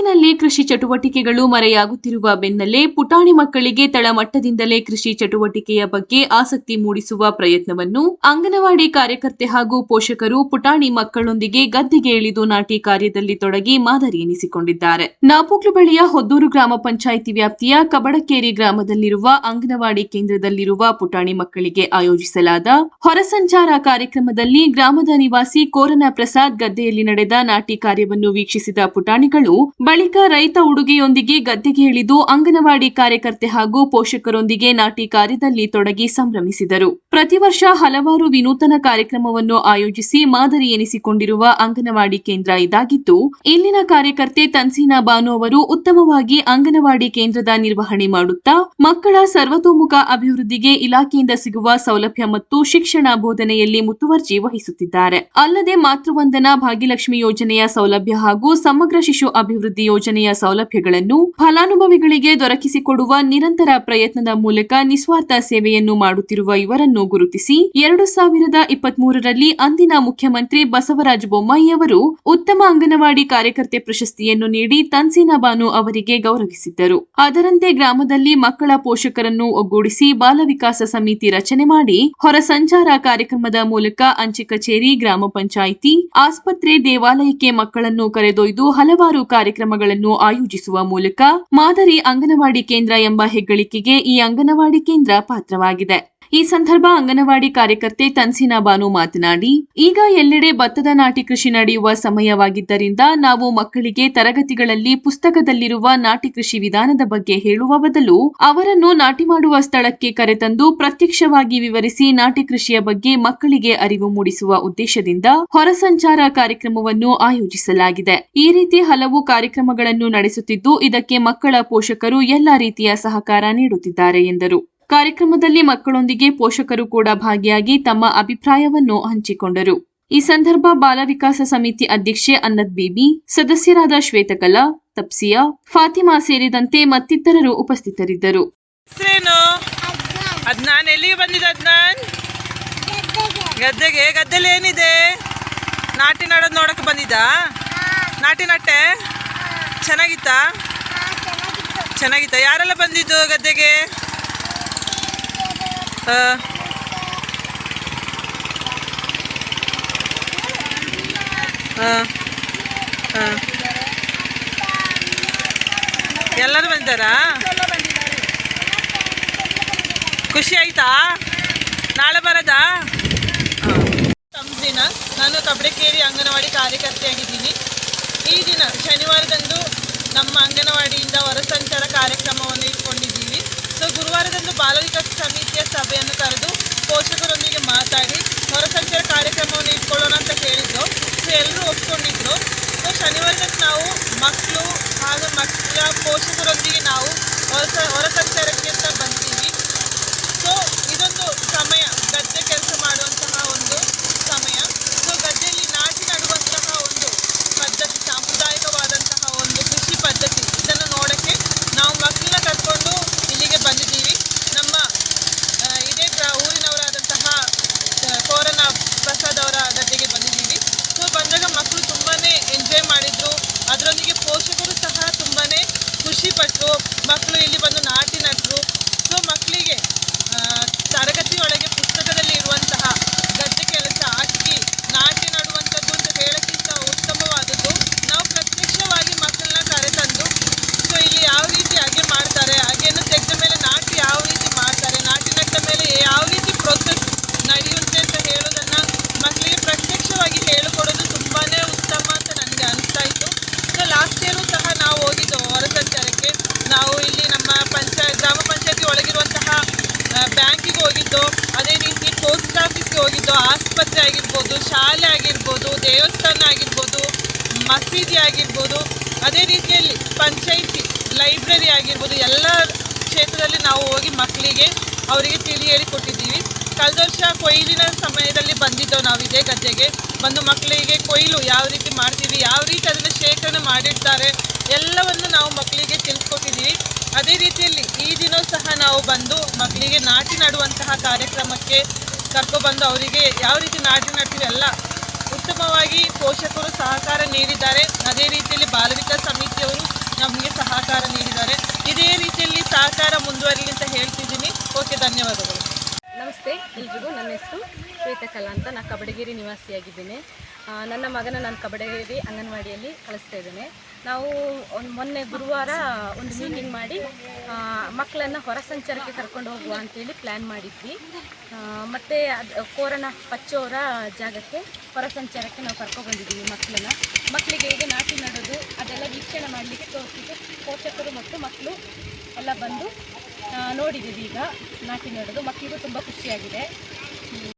ಕೊಡಗಿನಲ್ಲಿ ಕೃಷಿ ಚಟುವಟಿಕೆಗಳು ಮರೆಯಾಗುತ್ತಿರುವ ಬೆನ್ನಲ್ಲೇ ಪುಟಾಣಿ ಮಕ್ಕಳಿಗೆ ತಳಮಟ್ಟದಿಂದಲೇ ಕೃಷಿ ಚಟುವಟಿಕೆಯ ಬಗ್ಗೆ ಆಸಕ್ತಿ ಮೂಡಿಸುವ ಪ್ರಯತ್ನವನ್ನು ಅಂಗನವಾಡಿ ಕಾರ್ಯಕರ್ತೆ ಹಾಗೂ ಪೋಷಕರು ಪುಟಾಣಿ ಮಕ್ಕಳೊಂದಿಗೆ ಗದ್ದೆಗೆ ಇಳಿದು ನಾಟಿ ಕಾರ್ಯದಲ್ಲಿ ತೊಡಗಿ ಮಾದರಿ ಎನಿಸಿಕೊಂಡಿದ್ದಾರೆ. ನಾಪೋಕ್ಲು ಬಳಿಯ ಹೊದ್ದೂರು ಗ್ರಾಮ ಪಂಚಾಯಿತಿ ವ್ಯಾಪ್ತಿಯ ಕಬಡಕೇರಿ ಗ್ರಾಮದಲ್ಲಿರುವ ಅಂಗನವಾಡಿ ಕೇಂದ್ರದಲ್ಲಿರುವ ಪುಟಾಣಿ ಮಕ್ಕಳಿಗೆ ಆಯೋಜಿಸಲಾದ ಹೊರಸಂಚಾರ ಕಾರ್ಯಕ್ರಮದಲ್ಲಿ ಗ್ರಾಮದ ನಿವಾಸಿ ಕೋರನ ಪ್ರಸಾದ್ ಗದ್ದೆಯಲ್ಲಿ ನಡೆದ ನಾಟಿ ಕಾರ್ಯವನ್ನು ವೀಕ್ಷಿಸಿದ ಪುಟಾಣಿಗಳು ಬಳಿಕ ರೈತ ಉಡುಗೆಯೊಂದಿಗೆ ಗದ್ದೆಗೆ ಇಳಿದು ಅಂಗನವಾಡಿ ಕಾರ್ಯಕರ್ತೆ ಹಾಗೂ ಪೋಷಕರೊಂದಿಗೆ ನಾಟಿ ಕಾರ್ಯದಲ್ಲಿ ತೊಡಗಿ ಸಂಭ್ರಮಿಸಿದರು. ಪ್ರತಿ ವರ್ಷ ಹಲವಾರು ವಿನೂತನ ಕಾರ್ಯಕ್ರಮವನ್ನು ಆಯೋಜಿಸಿ ಮಾದರಿ ಎನಿಸಿಕೊಂಡಿರುವ ಅಂಗನವಾಡಿ ಕೇಂದ್ರ ಇದಾಗಿದ್ದು, ಇಲ್ಲಿನ ಕಾರ್ಯಕರ್ತೆ ತನ್ಸೀನಾ ಬಾನು ಅವರು ಉತ್ತಮವಾಗಿ ಅಂಗನವಾಡಿ ಕೇಂದ್ರದ ನಿರ್ವಹಣೆ ಮಾಡುತ್ತಾ ಮಕ್ಕಳ ಸರ್ವತೋಮುಖ ಅಭಿವೃದ್ಧಿಗೆ ಇಲಾಖೆಯಿಂದ ಸಿಗುವ ಸೌಲಭ್ಯ ಮತ್ತು ಶಿಕ್ಷಣ ಬೋಧನೆಯಲ್ಲಿ ಮುತುವರ್ಜಿ ವಹಿಸುತ್ತಿದ್ದಾರೆ. ಅಲ್ಲದೆ ಮಾತೃವಂದನಾ ಭಾಗ್ಯಲಕ್ಷ್ಮಿ ಯೋಜನೆಯ ಸೌಲಭ್ಯ ಹಾಗೂ ಸಮಗ್ರ ಶಿಶು ಅಭಿವೃದ್ಧಿ ಯೋಜನೆಯ ಸೌಲಭ್ಯಗಳನ್ನು ಫಲಾನುಭವಿಗಳಿಗೆ ದೊರಕಿಸಿಕೊಡುವ ನಿರಂತರ ಪ್ರಯತ್ನದ ಮೂಲಕ ನಿಸ್ವಾರ್ಥ ಸೇವೆಯನ್ನು ಮಾಡುತ್ತಿರುವ ಇವರನ್ನು ಗುರುತಿಸಿ, ಎರಡು ಸಾವಿರದ ಇಪ್ಪತ್ಮೂರರಲ್ಲಿ ಅಂದಿನ ಮುಖ್ಯಮಂತ್ರಿ ಬಸವರಾಜ ಬೊಮ್ಮಾಯಿ ಅವರು ಉತ್ತಮ ಅಂಗನವಾಡಿ ಕಾರ್ಯಕರ್ತೆ ಪ್ರಶಸ್ತಿಯನ್ನು ನೀಡಿ ತನ್ಸೀನಾ ಬಾನು ಅವರಿಗೆ ಗೌರವಿಸಿದ್ದರು. ಅದರಂತೆ ಗ್ರಾಮದಲ್ಲಿ ಮಕ್ಕಳ ಪೋಷಕರನ್ನು ಒಗ್ಗೂಡಿಸಿ ಬಾಲ ವಿಕಾಸ ಸಮಿತಿ ರಚನೆ ಮಾಡಿ ಹೊರ ಸಂಚಾರ ಕಾರ್ಯಕ್ರಮದ ಮೂಲಕ ಅಂಚೆ ಕಚೇರಿ, ಗ್ರಾಮ ಪಂಚಾಯಿತಿ, ಆಸ್ಪತ್ರೆ, ದೇವಾಲಯಕ್ಕೆ ಮಕ್ಕಳನ್ನು ಕರೆದೊಯ್ದು ಹಲವಾರು ಕಾರ್ಯಕ್ರಮಗಳನ್ನು ಆಯೋಜಿಸುವ ಮೂಲಕ ಮಾದರಿ ಅಂಗನವಾಡಿ ಕೇಂದ್ರ ಎಂಬ ಹೆಗ್ಗಳಿಕೆಗೆ ಈ ಅಂಗನವಾಡಿ ಕೇಂದ್ರ ಪಾತ್ರವಾಗಿದೆ. ಈ ಸಂದರ್ಭ ಅಂಗನವಾಡಿ ಕಾರ್ಯಕರ್ತೆ ತನ್ಸಿನಾ ಬಾನು ಮಾತನಾಡಿ, ಈಗ ಎಲ್ಲೆಡೆ ಭತ್ತದ ನಾಟಿ ಕೃಷಿ ನಡೆಯುವ ಸಮಯವಾಗಿದ್ದರಿಂದ ನಾವು ಮಕ್ಕಳಿಗೆ ತರಗತಿಗಳಲ್ಲಿ ಪುಸ್ತಕದಲ್ಲಿರುವ ನಾಟಿ ಕೃಷಿ ವಿಧಾನದ ಬಗ್ಗೆ ಹೇಳುವ ಬದಲು ಅವರನ್ನು ನಾಟಿ ಮಾಡುವ ಸ್ಥಳಕ್ಕೆ ಕರೆತಂದು ಪ್ರತ್ಯಕ್ಷವಾಗಿ ವಿವರಿಸಿ ನಾಟಿ ಕೃಷಿಯ ಬಗ್ಗೆ ಮಕ್ಕಳಿಗೆ ಅರಿವು ಮೂಡಿಸುವ ಉದ್ದೇಶದಿಂದ ಹೊರಸಂಚಾರ ಕಾರ್ಯಕ್ರಮವನ್ನು ಆಯೋಜಿಸಲಾಗಿದೆ. ಈ ರೀತಿ ಹಲವು ಕಾರ್ಯಕ್ರಮಗಳನ್ನು ನಡೆಸುತ್ತಿದ್ದು, ಇದಕ್ಕೆ ಮಕ್ಕಳ ಪೋಷಕರು ಎಲ್ಲ ರೀತಿಯ ಸಹಕಾರ ನೀಡುತ್ತಿದ್ದಾರೆ ಎಂದರು. ಕಾರ್ಯಕ್ರಮದಲ್ಲಿ ಮಕ್ಕಳೊಂದಿಗೆ ಪೋಷಕರು ಕೂಡ ಭಾಗಿಯಾಗಿ ತಮ್ಮ ಅಭಿಪ್ರಾಯವನ್ನು ಹಂಚಿಕೊಂಡರು. ಈ ಸಂದರ್ಭ ಬಾಲ ವಿಕಾಸ ಸಮಿತಿ ಅಧ್ಯಕ್ಷೆ ಅನ್ನದ್ ಬೀಬಿ, ಸದಸ್ಯರಾದ ಶ್ವೇತಕಲಾ, ತಪ್ಸಿಯಾ, ಫಾತಿಮಾ ಸೇರಿದಂತೆ ಮತ್ತಿತರರು ಉಪಸ್ಥಿತರಿದ್ದರು. ಅದ್ನಾನ್ ಎಲ್ಲಿಗೆ ಗದ್ದೆಗೆ, ಗದ್ದೆಲಿ ಏನಿದೆ? ನಾಟಿ ನಾಡೋದು ನೋಡಕ್ಕೆ ಬಂದಿದ್ದ? ನಾಟಿ ನಟ್ಟೆ ಚೆನ್ನಾಗಿತ್ತಾ? ಚೆನ್ನಾಗಿತ್ತ? ಯಾರೆಲ್ಲ ಬಂದಿದ್ದು ಗದ್ದೆಗೆ. ಎಲ್ಲರೂ ಬಂದಿದ್ದಾರಾ ಖುಷಿ ಆಯ್ತಾ ನಾಳೆ ಬರೋದಾ ದಿನ ನಾನು ಕಬಡಕೇರಿ ಅಂಗನವಾಡಿ ಕಾರ್ಯಕರ್ತೆಯಾಗಿದ್ದೀನಿ ಖುಷಿಪಟ್ಟರು ಆಸ್ಪತ್ರೆ ಆಗಿರ್ಬೋದು, ಶಾಲೆ ಆಗಿರ್ಬೋದು, ದೇವಸ್ಥಾನ ಆಗಿರ್ಬೋದು, ಮಸೀದಿ ಆಗಿರ್ಬೋದು, ಅದೇ ರೀತಿಯಲ್ಲಿ ಪಂಚಾಯಿತಿ, ಲೈಬ್ರರಿ ಆಗಿರ್ಬೋದು, ಎಲ್ಲ ಕ್ಷೇತ್ರದಲ್ಲಿ ನಾವು ಹೋಗಿ ಮಕ್ಕಳಿಗೆ ಅವರಿಗೆ ತಿಳಿ ಹೇಳಿಕೊಟ್ಟಿದ್ದೀವಿ ಕಳೆದ ವರ್ಷ ಕೊಯ್ಲಿನ ಸಮಯದಲ್ಲಿ ಬಂದಿದ್ದೋ ನಾವು ಇದೇ ಗದ್ದೆಗೆ, ಬಂದು ಮಕ್ಕಳಿಗೆ ಕೊಯ್ಲು ಯಾವ ರೀತಿ ಮಾಡ್ತೀವಿ, ಯಾವ ರೀತಿ ಅದನ್ನು ಶೇಖರಣೆ ಮಾಡಿರ್ತಾರೆ, ಎಲ್ಲವನ್ನು ನಾವು ಮಕ್ಕಳಿಗೆ ತಿಳಿಸ್ಕೊಟ್ಟಿದ್ದೀವಿ. ಅದೇ ರೀತಿಯಲ್ಲಿ ಈ ದಿನ ಸಹ ನಾವು ಬಂದು ಮಕ್ಕಳಿಗೆ ನಾಟಿ ನಡುವಂತಹ ಕಾರ್ಯಕ್ರಮಕ್ಕೆ ಕರ್ಕೊಬಂದು ಅವರಿಗೆ ಯಾವ ರೀತಿ ನಾಟಿ ನಡ್ತೀವಿ ಎಲ್ಲ ಉತ್ತಮವಾಗಿ ಪೋಷಕರು ಸಹಕಾರ ನೀಡಿದ್ದಾರೆ. ಅದೇ ರೀತಿಯಲ್ಲಿ ಬಾಲವಿಕಾಸ್ ಸಮಿತಿಯವರು ನಮಗೆ ಸಹಕಾರ ನೀಡಿದ್ದಾರೆ. ಇದೇ ರೀತಿಯಲ್ಲಿ ಸಹಕಾರ ಮುಂದುವರಿಲಿ ಅಂತ ಹೇಳ್ತಿದ್ದೀನಿ. ಓಕೆ, ಧನ್ಯವಾದಗಳು. ಎಲ್ರಿಗೂ ನನ್ನ ಹೆಸರು ಶ್ವೇತಕಲಾ ಅಂತ ನಾನು ಕಬಡಗಿರಿ ನಿವಾಸಿಯಾಗಿದ್ದೇನೆ. ನನ್ನ ಮಗನ ನಾನು ಕಬಡಗಿರಿ ಅಂಗನವಾಡಿಯಲ್ಲಿ ಕಳಿಸ್ತಾ ಇದ್ದೇನೆ. ನಾವು ಒಂದು ಮೊನ್ನೆ ಗುರುವಾರ ಒಂದು ಮೀಟಿಂಗ್ ಮಾಡಿ ಮಕ್ಕಳನ್ನು ಹೊರ ಸಂಚಾರಕ್ಕೆ ಕರ್ಕೊಂಡು ಹೋಗುವ ಅಂತೇಳಿ ಪ್ಲ್ಯಾನ್ ಮಾಡಿದ್ವಿ. ಮತ್ತು ಅದು, ಕೋರನ ಪಚ್ಚೋರ ಜಾಗಕ್ಕೆ ಹೊರ ಸಂಚಾರಕ್ಕೆ ನಾವು ಕರ್ಕೊಬಂದಿದ್ದೀವಿ ಮಕ್ಕಳನ್ನ. ಮಕ್ಕಳಿಗೆ ಹೇಗೆ ನಾಟಿ ನಡೋದು ಅದೆಲ್ಲ ವೀಕ್ಷಣೆ ಮಾಡಲಿಕ್ಕೆ ತೋರಿಸಿದ್ದು ಪೋಷಕರು ಮತ್ತು ಮಕ್ಕಳು ಎಲ್ಲ ಬಂದು ನೋಡಿದ್ದೀವಿ ಈಗ ನಾಟಿ ನೋಡೋದು. ಮಕ್ಕಳಿಗೂ ತುಂಬ ಖುಷಿಯಾಗಿದೆ.